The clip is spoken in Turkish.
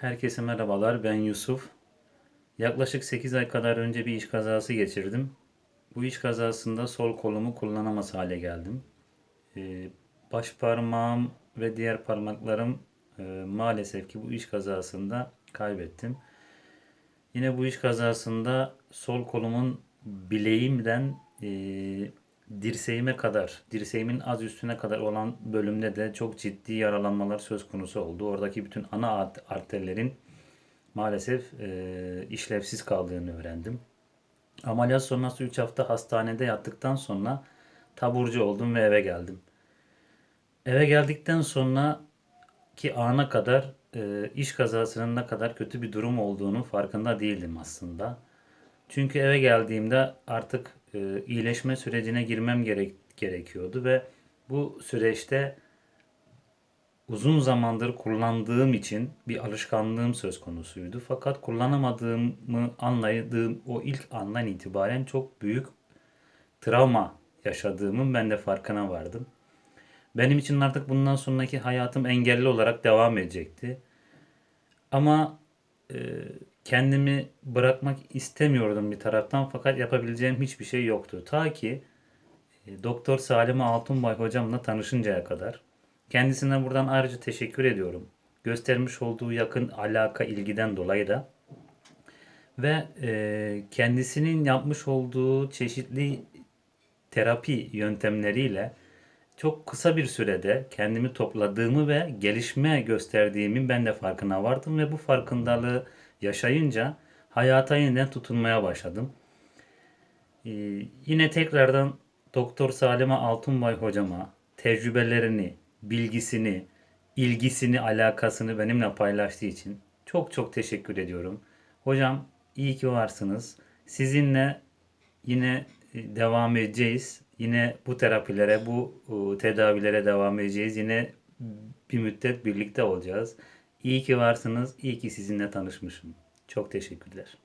Herkese merhabalar. Ben Yusuf. Yaklaşık 8 ay kadar önce bir iş kazası geçirdim. Bu iş kazasında sol kolumu kullanamaz hale geldim. Ee, baş parmağım ve diğer parmaklarım e, maalesef ki bu iş kazasında kaybettim. Yine bu iş kazasında sol kolumun bileğimden e, dirseğime kadar, dirseğimin az üstüne kadar olan bölümde de çok ciddi yaralanmalar söz konusu oldu. Oradaki bütün ana art- arterlerin maalesef e, işlevsiz kaldığını öğrendim. Ameliyat sonrası 3 hafta hastanede yattıktan sonra taburcu oldum ve eve geldim. Eve geldikten sonra ki ana kadar e, iş kazasının ne kadar kötü bir durum olduğunu farkında değildim aslında. Çünkü eve geldiğimde artık e, iyileşme sürecine girmem gerek, gerekiyordu ve bu süreçte uzun zamandır kullandığım için bir alışkanlığım söz konusuydu. Fakat kullanamadığımı anladığım o ilk andan itibaren çok büyük travma yaşadığımın ben de farkına vardım. Benim için artık bundan sonraki hayatım engelli olarak devam edecekti. Ama e, kendimi bırakmak istemiyordum bir taraftan fakat yapabileceğim hiçbir şey yoktu. Ta ki e, Doktor Salime Altunbay hocamla tanışıncaya kadar. Kendisine buradan ayrıca teşekkür ediyorum. Göstermiş olduğu yakın alaka ilgiden dolayı da. Ve e, kendisinin yapmış olduğu çeşitli terapi yöntemleriyle çok kısa bir sürede kendimi topladığımı ve gelişme gösterdiğimin ben de farkına vardım ve bu farkındalığı yaşayınca hayata yeniden tutunmaya başladım. Ee, yine tekrardan Doktor Salime Altunbay hocama tecrübelerini, bilgisini, ilgisini, alakasını benimle paylaştığı için çok çok teşekkür ediyorum. Hocam iyi ki varsınız. Sizinle yine devam edeceğiz. Yine bu terapilere, bu e, tedavilere devam edeceğiz. Yine bir müddet birlikte olacağız. İyi ki varsınız. İyi ki sizinle tanışmışım. Çok teşekkürler.